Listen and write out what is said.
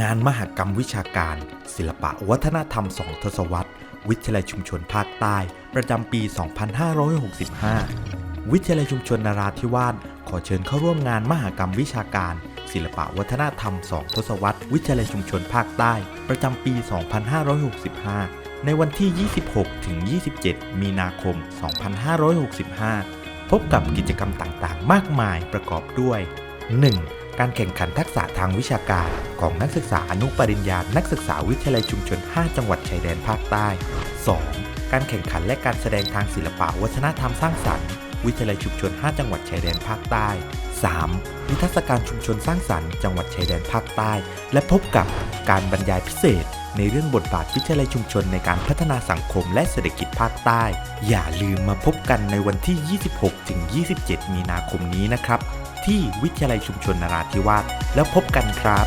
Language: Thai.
งานมหกรรมวิชาการ ศิลปะวัฒนธรรมสองทศวรรษ วิทยาลัยชุมชนภาคใต้ ประจำปี 2565 วิทยาลัยชุมชนนราธิวาสขอเชิญเข้าร่วมงานมหกรรมวิชาการ ศิลปะวัฒนธรรมสองทศวรรษ วิทยาลัยชุมชนภาคใต้ ประจำปี 2565 ในวันที่ 26 ถึง 27 มีนาคม 2565 พบกับกิจกรรมต่างๆ มากมายประกอบด้วย 1. การแข่งขันทักษะทางวิชาการ ของนักศึกษาอนุปริญญา นักศึกษาวิทยาลัยชุมชน 5 จังหวัดชายแดนภาคใต้ 2. การแข่งขันและการแสดงทางศิลปะวัฒนธรรมสร้างสรรค์ วิทยาลัยชุมชน 5 จังหวัดชายแดนภาคใต้ 3. นิทรรศการชุมชนสร้างสรรค์จังหวัดชายแดนภาคใต้ และพบกับการบรรยายพิเศษ ในเรื่องบทบาทวิทยาลัยชุมชนในการพัฒนาสังคมและเศรษฐกิจภาคใต้ อย่าลืมมาพบกันในวันที่ 26-27 มีนาคมนี้นะครับ ที่วิทยาลัยชุมชนนราธิวาสแล้วพบกันครับ